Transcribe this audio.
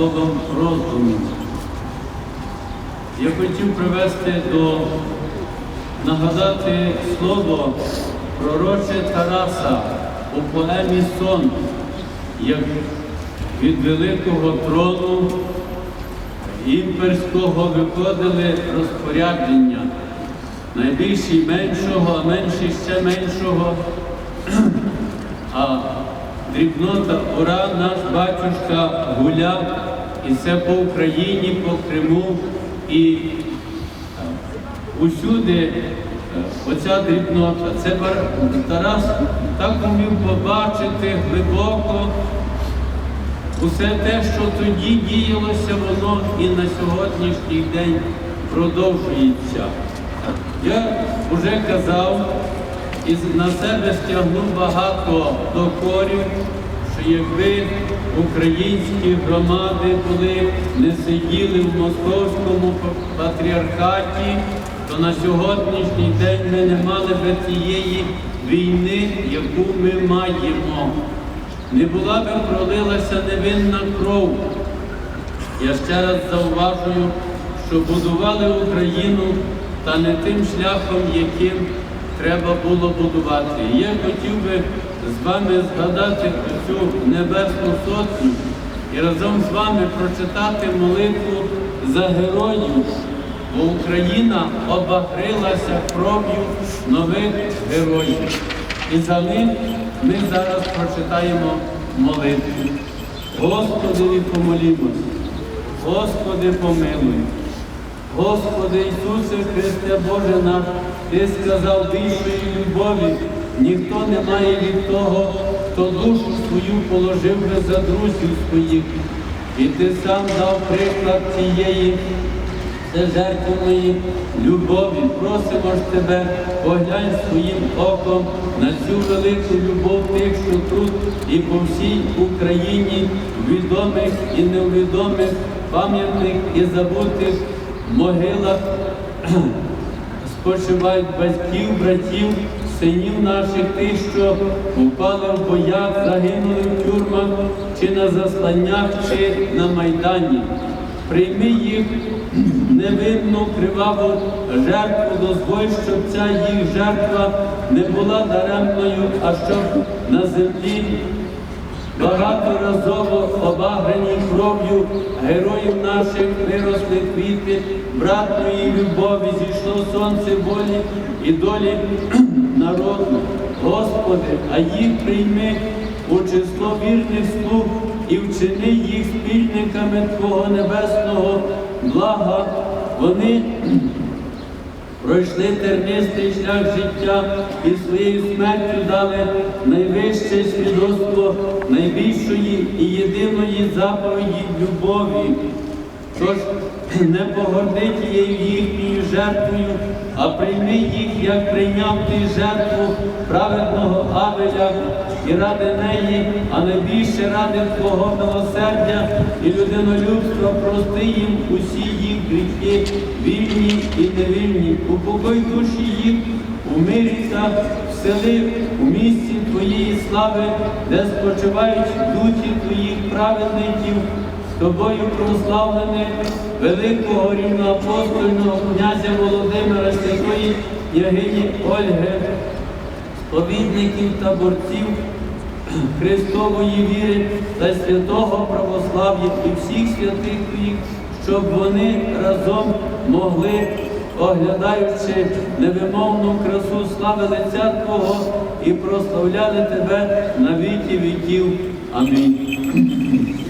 Словом роздуму. Я хотів привести до нагадати слово пророче Тараса у поемі Сон, як від великого трону імперського виходили розпорядження. Найбільший меншого, а менший ще меншого. А дрібнота ура наш батюшка гуляв і це по Україні, по Криму і е, усюди е, оця дрібнота. Це Тарас так умів побачити глибоко усе те, що тоді діялося, воно і на сьогоднішній день продовжується. Я вже казав і на себе стягнув багато докорів, що якби українські громади були не сиділи в московському патріархаті, то на сьогоднішній день ми не мали би тієї війни, яку ми маємо. Не була би пролилася невинна кров. Я ще раз зауважую, що будували Україну та не тим шляхом, яким треба було будувати. Я хотів би з вами згадати цю небесну сотню і разом з вами прочитати молитву за героїв, бо Україна обагрилася кров'ю нових героїв. І за них ми зараз прочитаємо молитву. Господи, помолімось. Господи, помилуй. Господи Ісусе Христе Боже наш, Ти сказав більшої любові, ніхто не має від того, хто душу свою положив би за друзів своїх. І ти сам дав приклад цієї це жертвної любові. Просимо ж тебе, поглянь своїм оком на цю велику любов тих, що тут і по всій Україні відомих і невідомих, пам'ятних і забутих могилах спочивають батьків, братів, синів наших, тих, що упали в боях, загинули в тюрмах, чи на засланнях, чи на майдані. Прийми їх невинну криваву жертву, дозволь, щоб ця їх жертва не була даремною, а щоб на землі багаторазово обаграні кров'ю героїв наших виросли квіти, братної любові, зійшло сонце волі і долі народу. Господи, а їх прийми у число вірних слуг і вчини їх спільниками Твого небесного блага. Вони пройшли тернистий шлях життя і своєю смертю дали найвище свідоцтво найбільшої і єдиної заповіді любові. Тож не погорди тією їхньою жертвою, а прийми їх, як прийняв ти жертву праведного Авеля, і ради неї, а найбільше ради Твого милосердя і людинолюбства прости їм усі їх гріхи, вільні і невільні, упокой душі їх у мирі та всели у місці Твоєї слави, де спочивають духи Твоїх праведників, тобою прославлених великого рівноапостольного князя Володимира Святої Ягині Ольги, сповідників та борців Христової віри та святого православ'я і всіх святих твоїх, щоб вони разом могли, оглядаючи невимовну красу слави лиця Твого і прославляли Тебе на віки віків. Амінь.